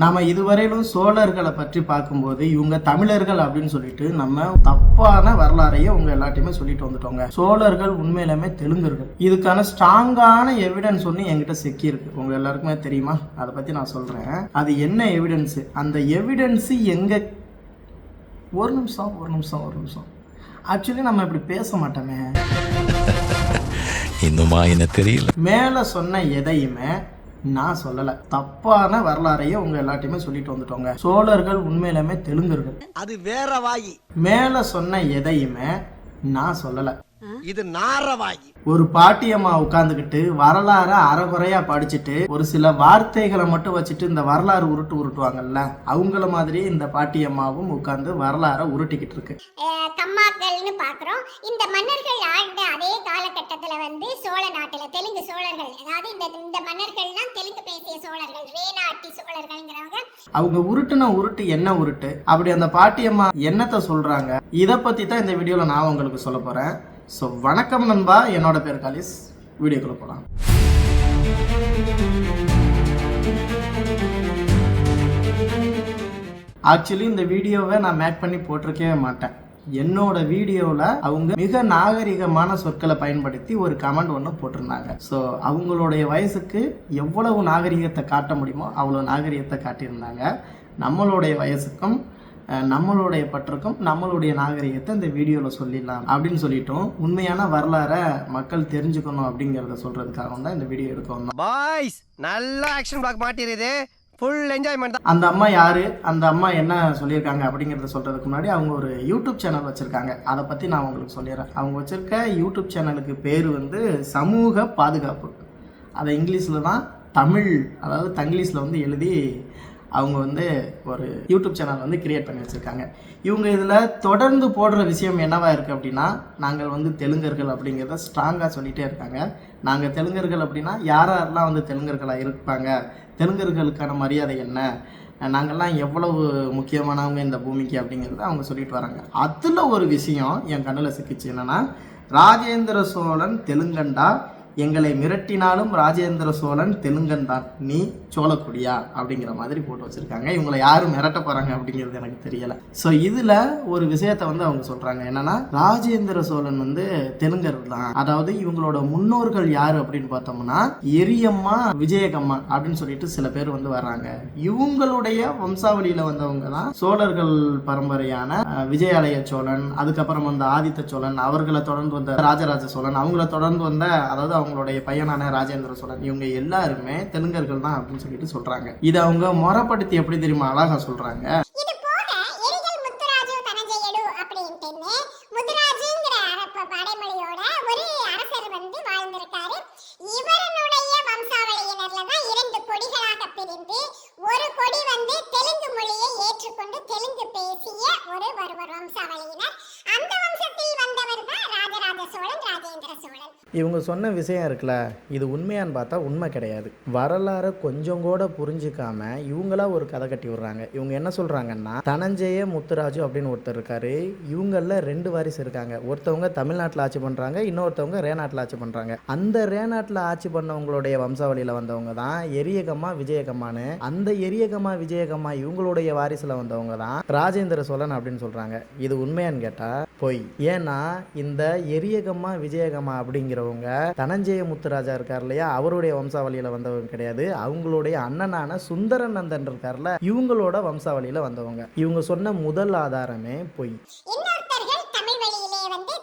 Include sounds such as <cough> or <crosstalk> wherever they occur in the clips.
நாம இதுவரையிலும் சோழர்களை பற்றி பார்க்கும்போது இவங்க தமிழர்கள் அப்படின்னு சொல்லிட்டு நம்ம தப்பான வரலாறையே உங்க எல்லாத்தையுமே சொல்லிட்டு வந்துட்டோங்க. சோழர்கள் உண்மையிலுமே தெலுங்கர்கள். இதுக்கான ஸ்ட்ராங்கான எவிடன்ஸ் ஒன்று என்கிட்ட சிக்கி இருக்கு உங்க எல்லாருக்குமே தெரியுமா? அதை பத்தி நான் சொல்றேன். அது என்ன எவிடன்ஸ் அந்த எவிடன்ஸ் எங்க ஒரு நிமிஷம் ஒரு நிமிஷம் ஒரு நிமிஷம். ஆக்சுவலி நம்ம இப்படி பேச மாட்டோமே. <laughs> இன்னுமா என்ன தெரியல. மேலே சொன்ன எதையுமே நான் சொல்லலை. தப்பான வரலாறையே உங்க எல்லாத்தையுமே சொல்லிட்டு வந்துட்டோங்க. சோழர்கள் உண்மையிலுமே தெலுங்கர்கள். அது வேற வாயி. மேலே சொன்ன எதையுமே நான் சொல்லலை. இது நார வாயி ஒரு பாட்டியம்மா உட்காந்துக்கிட்டு வரலாறை அறகுறையா படிச்சுட்டு ஒரு சில வார்த்தைகளை மட்டும் வச்சுட்டு இந்த வரலாறு உருட்டு உருட்டுவாங்கல்ல அவங்கள மாதிரி இந்த பாட்டியம்மாவும் உட்காந்து வரலாறை உருட்டிக்கிட்டு இருக்கு. கம்மாக்கள்னு பார்க்குறோம் இந்த மன்னர்கள் ஆண்ட அதே காலகட்டத்தில் வந்து சோழ நாட்டில் தெலுங்கு சோழர்கள் அதாவது இந்த இந்த மன்னர்கள்லாம் தெலுங்கு பேசிய சோழர்கள் வேணாட்டி சோழர்கள்ங்கிறவங்க. அவங்க உருட்டுன உருட்டு என்ன உருட்டு? அப்படி அந்த பாட்டியம்மா என்னத்தை சொல்றாங்க? இதை பத்தி தான் இந்த வீடியோல நான் உங்களுக்கு சொல்ல போறேன். ஸோ வணக்கம் நண்பா. என்னோட பேர் காலிஸ். வீடியோக்குள்ள போகலாம் ஆக்சுவலி இந்த வீடியோவை நான் மேக் பண்ணி போட்டிருக்கவே மாட்டேன். என்னோட வீடியோவில் அவங்க மிக நாகரிகமான சொற்களை பயன்படுத்தி ஒரு கமெண்ட் ஒன்று போட்டிருந்தாங்க. ஸோ அவங்களுடைய வயசுக்கு எவ்வளவு நாகரிகத்தை காட்ட முடியுமோ அவ்வளோ நாகரிகத்தை காட்டியிருந்தாங்க. நம்மளுடைய வயசுக்கும் நம்மளுடைய பற்றுக்கும் நம்மளுடைய நாகரிகத்தை இந்த வீடியோவில் சொல்லிடலாம் அப்படின்னு சொல்லிட்டோம். உண்மையான வரலாறை மக்கள் தெரிஞ்சுக்கணும் அப்படிங்கிறத சொல்கிறதுக்காக தான் இந்த வீடியோ எடுக்க வந்தோம். பாய்ஸ் நல்ல ஆக்ஷன் பிளாக் மாட்டிருது ஃபுல் என்ஜாய்மெண்ட் தான். அந்த அம்மா யாரு? அந்த அம்மா என்ன சொல்லியிருக்காங்க அப்படிங்கிறத சொல்றதுக்கு முன்னாடி அவங்க ஒரு யூடியூப் சேனல் வச்சிருக்காங்க. அதை பத்தி நான் உங்களுக்கு சொல்லிடுறேன். அவங்க வச்சிருக்க யூடியூப் சேனலுக்கு பேர் வந்து சமூக பாதுகாப்பு. அதை இங்கிலீஷில் தான் தமிழ் அதாவது தங்கிலீஷில் வந்து எழுதி அவங்க வந்து ஒரு யூடியூப் சேனல் வந்து கிரியேட் பண்ணி வச்சுருக்காங்க. இவங்க இதில் தொடர்ந்து போடுற விஷயம் என்னவாக இருக்குது அப்படின்னா நாங்கள் வந்து தெலுங்கர்கள் அப்படிங்கிறத ஸ்ட்ராங்காக சொல்லிகிட்டே இருக்காங்க. நாங்கள் தெலுங்கர்கள் அப்படின்னா யார் யாரெல்லாம் வந்து தெலுங்கர்களாக இருப்பாங்க? தெலுங்கர்களுக்கான மரியாதை என்ன? நாங்கள்லாம் எவ்வளவு முக்கியமானவங்க இந்த பூமிக்கு அப்படிங்கிறத அவங்க சொல்லிட்டு வராங்க. அதில் ஒரு விஷயம் என் கண்ணில் சிக்கிச்சு என்னென்னா ராஜேந்திர சோழன் தெலுங்கண்டா எங்களை மிரட்டினாலும் ராஜேந்திர சோழன் தெலுங்கன் தான் நீ சோழக்குடியா? அப்படிங்கிற மாதிரி போட்டு வச்சிருக்காங்க. இவங்களை யாரும் மிரட்ட போறாங்க அப்படிங்கிறது எனக்கு தெரியல. ஸோ இதுல ஒரு விஷயத்த வந்து அவங்க சொல்றாங்க. என்னன்னா ராஜேந்திர சோழன் வந்து தெலுங்கர் தான். அதாவது இவங்களோட முன்னோர்கள் யாரு அப்படின்னு பார்த்தோம்னா எரியம்மா விஜயகம்மா அப்படின்னு சொல்லிட்டு சில பேர் வந்து வர்றாங்க. இவங்களுடைய வம்சாவளியில வந்தவங்க தான் சோழர்கள் பரம்பரையான விஜயாலய சோழன் அதுக்கப்புறம் வந்த ஆதித்த சோழன் அவர்களை தொடர்ந்து வந்த ராஜராஜ சோழன் அவங்கள தொடர்ந்து வந்த அதாவது அவங்களுடைய பையனான ராஜேந்திர சோழன் இவங்க எல்லாருமே தெலுங்கர்கள் தான் அப்படின்னு சொல்லிட்டு சொல்றாங்க. இதை அவங்க முறைப்படுத்தி எப்படி தெரியுமா அழகா சொல்றாங்க? இவரனுடைய வம்சாவளியினர்ல தான் இரண்டு கொடிகளாக பிரிந்து ஒரு கொடி வந்து தெலுங்கு மொழியை ஏற்றுக்கொண்டு தெலுங்கு பேசிய ஒரு ஒருவர் வம்சாவளியினர் அந்த வம்சத்தில் வந்தவர் தான் ராஜராஜ சோழன் ராஜேந்திர சோழன் இவங்க சொன்ன விஷயம் இருக்குல்ல இது உண்மையான்னு பார்த்தா உண்மை கிடையாது. வரலாறை கொஞ்சம் கூட புரிஞ்சுக்காம இவங்களா ஒரு கதை கட்டி விடுறாங்க. இவங்க என்ன சொல்கிறாங்கன்னா தனஞ்சய முத்துராஜு அப்படின்னு ஒருத்தர் இருக்காரு. இவங்களில் ரெண்டு வாரிசு இருக்காங்க. ஒருத்தவங்க தமிழ்நாட்டில் ஆட்சி பண்ணுறாங்க இன்னொருத்தவங்க ரேநாட்டில் ஆட்சி பண்ணுறாங்க அந்த ரேநாட்டில் ஆட்சி பண்ணவங்களுடைய வம்சாவளியில் வந்தவங்க தான் எரியகம்மா விஜயகம்மான்னு. அந்த எரியகம்மா விஜயகம்மா இவங்களுடைய வாரிசில் வந்தவங்க தான் ராஜேந்திர சோழன் அப்படின்னு சொல்கிறாங்க இது உண்மையான்னு கேட்டால் பொய். ஏன்னா இந்த எரியகம்மா விஜயகம்மா அப்படிங்கிற அப்படிங்கிறவங்க தனஞ்சய முத்துராஜா இருக்கார் இல்லையா? அவருடைய வம்சாவளியில வந்தவங்க கிடையாது. அவங்களுடைய அண்ணனான சுந்தரநந்தன் இருக்கார்ல இவங்களோட வம்சாவளியில வந்தவங்க. இவங்க சொன்ன முதல் ஆதாரமே பொய். தமிழ் வழியிலே வந்து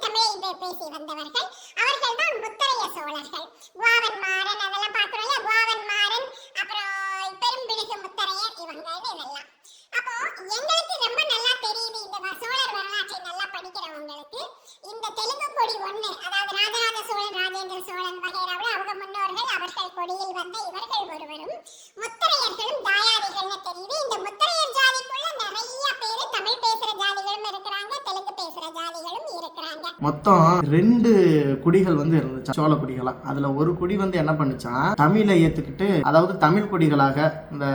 பேசி வந்தவர்கள் அவர்கள் தான் முத்தரைய சோழர்கள் குவாவன் மாறன் அதெல்லாம் பார்க்கிறோம் இல்லையா குவாவன் மாறன் அப்புறம் பெரும்பிடுகு முத்தரையர் இவங்க இதெல்லாம் அப்போ எங்களுக்கு ரொம்ப நல்லா தெரியுது இந்த வ- சோழர் வரலாற்றை நல்லா படிக்கிறவங்களுக்கு இந்த தெலுங்கு கொடி ஒண்ணு அதாவது ராஜராஜ சோழன் ராஜேந்திர சோழன் வகைராவில் அவங்க முன்னோர்கள் அவர்கள் கொடியில் வந்த இவர்கள் ஒருவரும் முத்தரையர்களும் தாயாதிகள்னு தெரியுது இந்த முத்தரையர் ஜாதிக்குள்ள நிறைய பேரு தமிழ் பேசுற ஜாதிகளும் இருக்கிறாங்க தெலுங்கு பேசுற ஜாதிகளும் இருக்கிறாங்க. மொத்தம் ரெண்டு குடிகள் வந்து வச்சா சோழ குடிகளா? அதுல ஒரு குடி வந்து என்ன பண்ணுச்சா தமிழை ஏத்துக்கிட்டு அதாவது தமிழ் குடிகளாக இந்த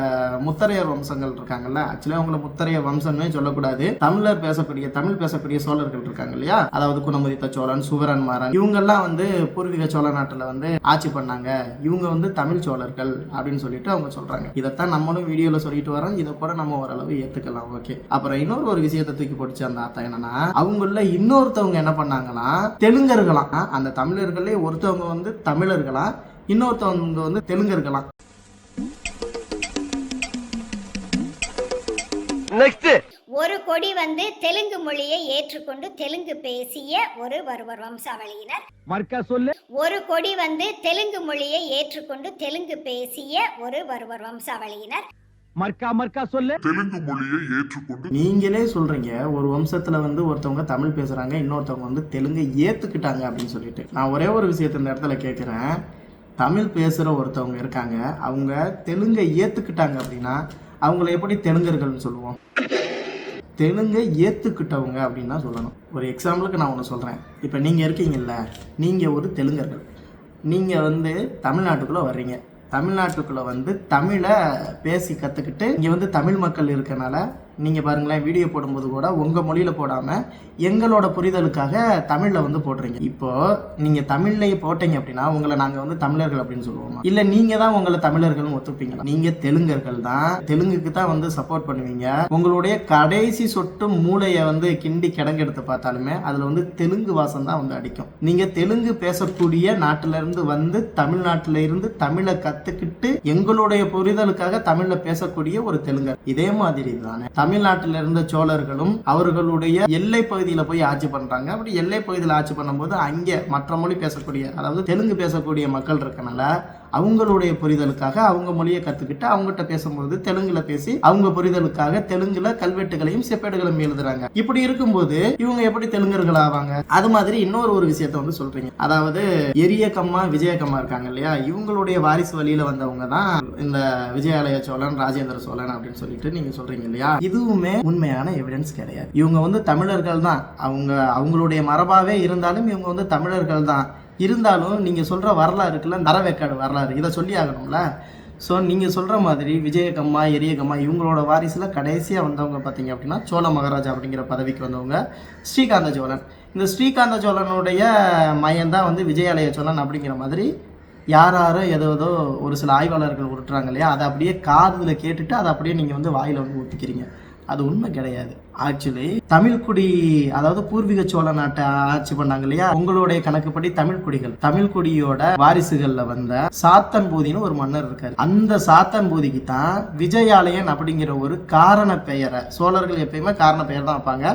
முத்தரையர் வம்சங்கள் இருக்காங்கல்ல ஆக்சுவலி அவங்கள முத்தரைய வம்சம்னே சொல்லக்கூடாது. தமிழர் பேசக்கூடிய தமிழ் பேசக்கூடிய சோழர்கள் இருக்காங்க இல்லையா? அதாவது குணமுதித்த சோழன் சுவரன் மாறன் இவங்கெல்லாம் வந்து பூர்வீக சோழ நாட்டுல வந்து ஆட்சி பண்ணாங்க. இவங்க வந்து தமிழ் சோழர்கள் அப்படின்னு சொல்லிட்டு அவங்க சொல்றாங்க. இதைத்தான் நம்மளும் வீடியோல சொல்லிட்டு வரோம். இதை கூட நம்ம ஓரளவு ஏத்துக்கலாம் ஓகே அப்புறம் இன்னொரு ஒரு விஷயத்தை தூக்கி போட்டுச்சு அந்த ஆத்தா என்னன்னா அவங்கள இன்னொருத்தவங்க என்ன பண்ணாங்கன்னா தெலுங்கர்களாம் அந்த தமிழர்களே ஒருத்தவங்க வந்து தமிழர்களா இன்னொருத்தவங்க வந்து நெக்ஸ்ட் ஒரு கொடி வந்து தெலுங்கு மொழியை ஏற்றுக்கொண்டு தெலுங்கு பேசிய ஒரு ஒருவர் வம்சாவளியினர். மர்க்கா சொல்லு. ஒரு கொடி வந்து தெலுங்கு மொழியை ஏற்றுக்கொண்டு தெலுங்கு பேசிய ஒரு ஒருவர் வம்சாவளியினர். மர்க்கா மர்க்கா சொல்லு. தெலுங்கு மொழியை ஏற்றுக்கொண்டு நீங்களே சொல்றீங்க ஒரு வம்சத்துல வந்து ஒருத்தவங்க தமிழ் பேசுறாங்க இன்னொருத்தவங்க வந்து தெலுங்கை ஏத்துக்கிட்டாங்க அப்படின்னு சொல்லிட்டு. நான் ஒரே ஒரு விஷயத்த இந்த இடத்துல கேட்குறேன் தமிழ் பேசுகிற ஒருத்தவங்க இருக்காங்க அவங்க தெலுங்கை ஏற்றுக்கிட்டாங்க அப்படின்னா அவங்கள எப்படி தெலுங்கர்கள்னு சொல்லுவோம்? தெலுங்கை ஏற்றுக்கிட்டவங்க அப்படின்னு சொல்லணும். ஒரு எக்ஸாம்பிளுக்கு நான் ஒன்று சொல்கிறேன் இப்போ நீங்கள் இருக்கீங்கல்ல நீங்கள் ஒரு தெலுங்கர்கள். நீங்கள் வந்து தமிழ்நாட்டுக்குள்ளே வர்றீங்க. தமிழ்நாட்டுக்குள்ளே வந்து தமிழை பேசி கற்றுக்கிட்டு இங்கே வந்து தமிழ் மக்கள் இருக்கனால நீங்கள் பாருங்களேன் வீடியோ போடும்போது கூட உங்கள் மொழியில் போடாமல் எங்களோட புரிதலுக்காக தமிழில் வந்து போடுறீங்க. இப்போது நீங்கள் தமிழ்லேயே போட்டீங்க அப்படின்னா உங்களை நாங்கள் வந்து தமிழர்கள் அப்படின்னு சொல்லுவோமா? இல்லை நீங்கள் தான் உங்களை தமிழர்கள்னு ஒத்துப்பீங்களா? நீங்கள் தெலுங்கர்கள் தான். தெலுங்குக்கு தான் வந்து சப்போர்ட் பண்ணுவீங்க. உங்களுடைய கடைசி சொட்டு மூளையை வந்து கிண்டி கிடங்கெடுத்து பார்த்தாலுமே அதில் வந்து தெலுங்கு வாசம் தான் வந்து அடிக்கும். நீங்கள் தெலுங்கு பேசக்கூடிய நாட்டிலிருந்து வந்து தமிழ்நாட்டில் இருந்து தமிழை கற்றுக்கிட்டு எங்களுடைய புரிதலுக்காக தமிழில் பேசக்கூடிய ஒரு தெலுங்கர். இதே மாதிரி தானே. தமிழ்நாட்டில் இருந்த சோழர்களும் அவர்களுடைய எல்லை பகுதியில் போய் ஆட்சி பண்றாங்க. அப்படி எல்லை பகுதியில் ஆட்சி பண்ணும்போது அங்கே மற்ற மொழி பேசக்கூடிய அதாவது தெலுங்கு பேசக்கூடிய மக்கள் இருக்கனால அவங்களுடைய புரிதலுக்காக அவங்க மொழியை கத்துக்கிட்டு அவங்ககிட்ட பேசும்போது தெலுங்குல பேசி அவங்க புரிதலுக்காக தெலுங்குல கல்வெட்டுகளையும் செப்பேடுகளையும் எழுதுறாங்க. இப்படி இருக்கும்போது இவங்க எப்படி தெலுங்கர்கள் ஆவாங்க? அது மாதிரி இன்னொரு ஒரு விஷயத்த வந்து சொல்றீங்க. அதாவது எரியக்கம்மா விஜயக்கம்மா இருக்காங்க இல்லையா? இவங்களுடைய வாரிசு வழியில வந்தவங்க தான் இந்த விஜயாலய சோழன் ராஜேந்திர சோழன் அப்படின்னு சொல்லிட்டு நீங்க சொல்றீங்க இல்லையா? இதுவுமே உண்மையான எவிடன்ஸ் கிடையாது. இவங்க வந்து தமிழர்கள் தான். அவங்க அவங்களுடைய மரபாவே இருந்தாலும் இவங்க வந்து தமிழர்கள் தான். இருந்தாலும் நீங்கள் சொல்கிற வரலாறு இருக்குல்ல நரவேக்காடு வரலாறு. இதை சொல்லி ஆகணும்ல? ஸோ நீங்கள் சொல்கிற மாதிரி விஜயகம்மா எரியகம்மா இவங்களோட வாரிசில் கடைசியாக வந்தவங்க பார்த்தீங்க அப்படின்னா சோழ மகாராஜா அப்படிங்கிற பதவிக்கு வந்தவங்க ஸ்ரீகாந்த சோழன். இந்த ஸ்ரீகாந்த சோழனுடைய மையம் தான் வந்து விஜயாலய சோழன் அப்படிங்கிற மாதிரி யார் யாரோ ஏதோ ஏதோ ஒரு சில ஆய்வாளர்கள் உருட்டுறாங்க இல்லையா? அதை அப்படியே காதில் கேட்டுட்டு அதை அப்படியே நீங்கள் வந்து வாயில் வந்து ஊற்றிக்கிறீங்க அது உண்மை கிடையாது. ஆக்சுவலி தமிழ்குடி அதாவது பூர்வீக சோழ நாட்டை ஆட்சி பண்ணாங்க இல்லையா? உங்களுடைய கணக்குப்படி தமிழ் குடிகள் தமிழ் வாரிசுகள்ல வந்த சாத்தன் பூதின்னு ஒரு மன்னர் இருக்காரு. அந்த சாத்தன் போதிக்கு தான் விஜயாலயன் அப்படிங்கிற ஒரு காரண பெயரை சோழர்கள் எப்பயுமே காரண பெயர் தான் வைப்பாங்க.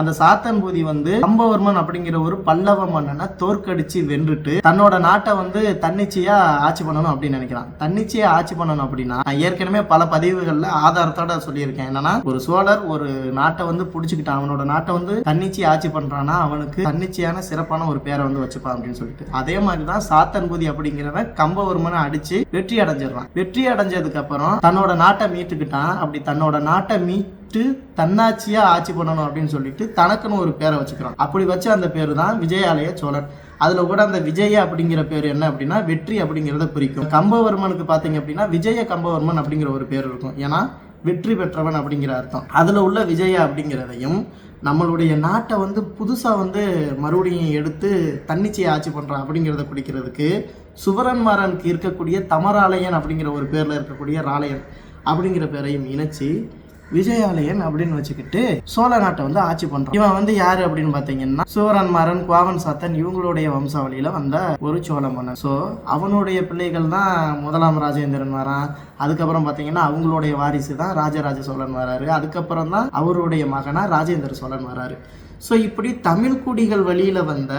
அந்த சாத்தன் பூதி வந்து கம்பவர்மன் அப்படிங்கிற ஒரு பல்லவ மன்னனை தோற்கடிச்சு வென்றுட்டு தன்னோட நாட்டை வந்து தன்னிச்சையா ஆட்சி பண்ணணும் அப்படின்னு நினைக்கிறான். தன்னிச்சையா ஆட்சி பண்ணணும் அப்படின்னா ஏற்கனவே பல பதிவுகள்ல ஆதாரத்தோட சொல்லியிருக்கேன். என்னன்னா ஒரு சோழர் ஒரு நாட்டை வந்து பிடிச்சிக்கிட்டான். அவனோட நாட்டை வந்து தன்னிச்சை ஆட்சி பண்றான்னா அவனுக்கு தன்னிச்சையான சிறப்பான ஒரு பேரை வந்து வச்சுப்பான் அப்படின்னு சொல்லிட்டு. அதே மாதிரி தான் சாத்தன்பூதி அப்படிங்கிறவன் கம்பவர்மனை அடிச்சு வெற்றி அடைஞ்சிடுறான். வெற்றி அடைஞ்சதுக்கு அப்புறம் தன்னோட நாட்டை மீட்டுக்கிட்டான். அப்படி தன்னோட நாட்டை மீட்டு தன்னாட்சியா ஆட்சி பண்ணணும் அப்படின்னு சொல்லிட்டு தனக்குன்னு ஒரு பேரை வச்சுக்கிறான். அப்படி வச்ச அந்த பேர் தான் விஜயாலய சோழன். அதுல கூட அந்த விஜய அப்படிங்கிற பேர் என்ன அப்படின்னா வெற்றி அப்படிங்கிறத குறிக்கும். கம்பவர்மனுக்கு பாத்தீங்க அப்படின்னா விஜய கம்பவர்மன் அப்படிங்கிற ஒரு பேர் இருக்கும். ஏன்னா வெற்றி பெற்றவன் அப்படிங்கிற அர்த்தம். அதில் உள்ள விஜயா அப்படிங்கிறதையும் நம்மளுடைய நாட்டை வந்து புதுசாக வந்து மறுபடியும் எடுத்து தன்னிச்சையை ஆட்சி பண்ணுறான் அப்படிங்கிறத குடிக்கிறதுக்கு சுவரன்மாரனுக்கு இருக்கக்கூடிய தமராலயன் அப்படிங்கிற ஒரு பேரில் இருக்கக்கூடிய ராலயன் அப்படிங்கிற பேரையும் இணைச்சி விஜயாலயன் அப்படின்னு வச்சுக்கிட்டு சோழ நாட்டை வந்து ஆட்சி பண்றான். இவன் வந்து யாரு அப்படின்னு பாத்தீங்கன்னா சூரன்மாரன் குவாவன் சாத்தன் இவங்களுடைய வம்சாவளியில வந்த ஒரு சோழ மன்னன். ஸோ அவனுடைய பிள்ளைகள் தான் முதலாம் ராஜேந்திரன் வரான். அதுக்கப்புறம் பாத்தீங்கன்னா அவங்களுடைய வாரிசு தான் ராஜராஜ சோழன் வராரு. அதுக்கப்புறம் தான் அவருடைய மகனா ராஜேந்திர சோழன் வராரு. ஸோ இப்படி தமிழ் குடிகள் வழியில வந்த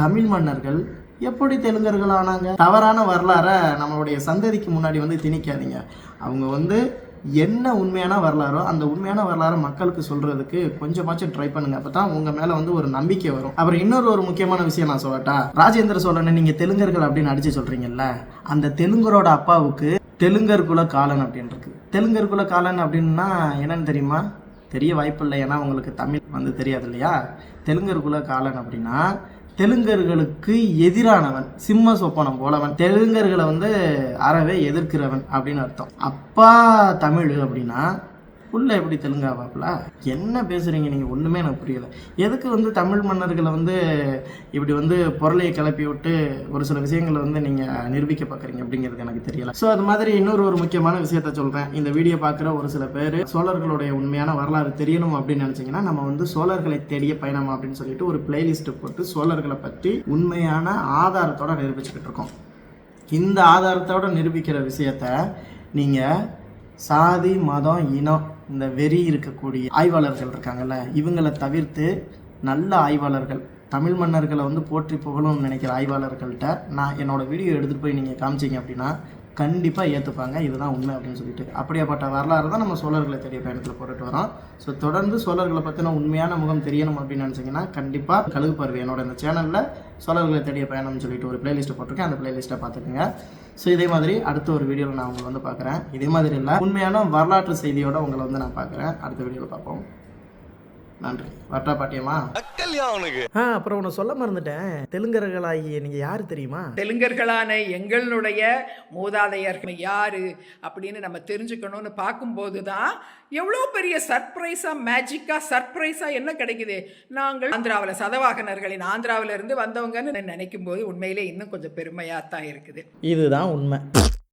தமிழ் மன்னர்கள் எப்படி தெலுங்கர்கள் ஆனாங்க? தவறான வரலாறை நம்மளுடைய சந்ததிக்கு முன்னாடி வந்து திணிக்காதீங்க. அவங்க வந்து என்ன உண்மையான வரலாறோ அந்த உண்மையான வரலாறை மக்களுக்கு சொல்றதுக்கு கொஞ்சமாச்சும் ட்ரை பண்ணுங்க. அப்பதான் உங்க மேல வந்து ஒரு நம்பிக்கை வரும். அப்புறம் இன்னொரு ஒரு முக்கியமான விஷயம் நான் சொல்லட்டா? ராஜேந்திர சோழனை நீங்க தெலுங்கர்கள் அப்படின்னு அடிச்சு சொல்றீங்கல்ல அந்த தெலுங்கரோட அப்பாவுக்கு தெலுங்கர் குல காலன் அப்படின்னு இருக்கு. தெலுங்கர் குல காலன் அப்படின்னா என்னன்னு தெரியுமா? தெரிய வாய்ப்பில்லை ஏன்னா உங்களுக்கு தமிழ் வந்து தெரியாது இல்லையா? தெலுங்கர் குல காலன் அப்படின்னா தெலுங்கர்களுக்கு எதிரானவன் சிம்ம சொப்பனம் போலவன். தெலுங்கர்களை வந்து அறவே எதிர்க்கிறவன் அப்படின்னு அர்த்தம். அப்பா தமிழ் அப்படின்னா உள்ளே எப்படி தெலுங்காவாப்பில்? என்ன பேசுகிறீங்க நீங்கள் ஒன்றுமே எனக்கு புரியலை. எதுக்கு வந்து தமிழ் மன்னர்களை வந்து இப்படி வந்து பொருளையை கிளப்பி விட்டு ஒரு சில விஷயங்களை வந்து நீங்கள் நிரூபிக்க பார்க்குறீங்க அப்படிங்கிறது எனக்கு தெரியல. ஸோ அது மாதிரி இன்னொரு ஒரு முக்கியமான விஷயத்த சொல்கிறேன் இந்த வீடியோ பார்க்குற ஒரு சில பேர் சோழர்களுடைய உண்மையான வரலாறு தெரியணும் அப்படின்னு நினச்சிங்கன்னா நம்ம வந்து சோழர்களை தேடிய பயணம் அப்படின்னு சொல்லிட்டு ஒரு பிளேலிஸ்ட்டு போட்டு சோழர்களை பற்றி உண்மையான ஆதாரத்தோட நிரூபிச்சுக்கிட்டு இருக்கோம். இந்த ஆதாரத்தோட நிரூபிக்கிற விஷயத்த நீங்கள் சாதி மதம் இனம் இந்த வெறி இருக்கக்கூடிய ஆய்வாளர்கள் இருக்காங்கல்ல இவங்களை தவிர்த்து நல்ல ஆய்வாளர்கள் தமிழ் மன்னர்களை வந்து போற்றி புகழும்னு நினைக்கிற ஆய்வாளர்கள்ட்ட நான் என்னோட வீடியோ எடுத்துகிட்டு போய் நீங்கள் காமிச்சீங்க அப்படின்னா கண்டிப்பாக ஏற்றுப்பாங்க இதுதான் உண்மை அப்படின்னு சொல்லிட்டு. அப்படியாப்பட்ட வரலாறு தான் நம்ம சோழர்களை தேடிய பயணத்தில் போட்டுட்டு வரோம். ஸோ தொடர்ந்து சோழர்களை பற்றின உண்மையான முகம் தெரியணும் அப்படின்னு நினச்சிங்கன்னா கண்டிப்பாக கழுகு பார்வை என்னோட இந்த சேனலில் சோழர்களை தேடிய பயணம்னு சொல்லிட்டு ஒரு பிளேலிஸ்ட்டை போட்டிருக்கேன். அந்த பிளேலிஸ்ட்டை பார்த்துக்கோங்க. ஸோ இதே மாதிரி அடுத்த ஒரு வீடியோவில் நான் உங்களை வந்து பார்க்குறேன். இதே மாதிரி இல்லை உண்மையான வரலாற்று செய்தியோட உங்களை வந்து நான் பார்க்குறேன். அடுத்த வீடியோவில் பார்ப்போம். நன்றி. வட்டா பாட்டியம்மா? ஆ அப்புறம் உன்னை சொல்ல மறந்துட்டேன். தெலுங்கர்களாகிய நீங்கள் யார் தெரியுமா? தெலுங்கர்களான எங்களுடைய மூதாதையர்கள் யாரு அப்படின்னு நம்ம தெரிஞ்சுக்கணும்னு பார்க்கும்போது தான் எவ்வளோ பெரிய சர்ப்ரைஸாக மேஜிக்காக சர்ப்ரைஸாக என்ன கிடைக்குது? நாங்கள் ஆந்திராவில் சதவாகனர்களின் ஆந்திராவில இருந்து வந்தவங்கன்னு நினைக்கும் போது உண்மையிலே இன்னும் கொஞ்சம் பெருமையாக தான் இருக்குது. இதுதான் உண்மை.